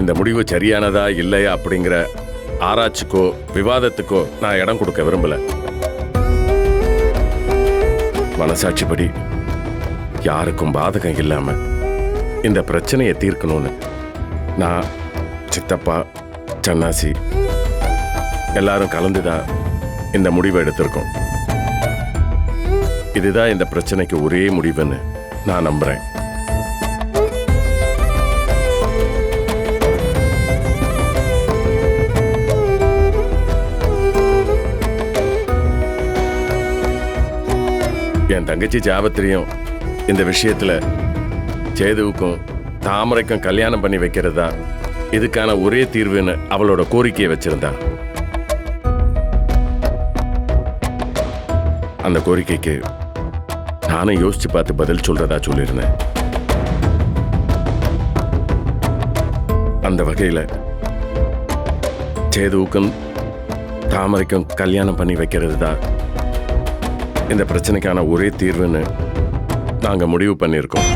இந்த முடிவு சரியானதா இல்லையா அப்படிங்கிற ஆராய்ச்சிக்கோ விவாதத்துக்கோ நான் இடம் கொடுக்க விரும்பல. மனசாட்சிப்படி யாருக்கும் பாதகம் இல்லாம இந்த பிரச்சனையை தீர்க்கணும்னு நான் சித்தப்பா சன்னாசி எல்லாரும் கலந்துதான் இந்த முடிவை எடுத்திருக்கோம். இதுதான் இந்த பிரச்சனைக்கு ஒரே முடிவுன்னு நான் நம்புறேன். என் தங்கச்சி ஜாபத்திரியும் இந்த விஷயத்தில் சேதுவுக்கும் தாமரைக்கும் கல்யாணம் பண்ணி வைக்கிறது? தான் இதுக்கான ஒரே தீர்வுன்னு அவளோட கோரிக்கையை வச்சிருந்தா. அந்த கோரிக்கைக்கு நானும் யோசிச்சு பார்த்து பதில் சொல்றதா சொல்லியிருந்தேன் அந்த வகையில் சேதுவுக்கும் தாமரைக்கும் கல்யாணம் பண்ணி வைக்கிறது தான் இந்த பிரச்சனைக்கான ஒரே தீர்வுன்னு நாங்கள் முடிவு பண்ணியிருக்கோம்.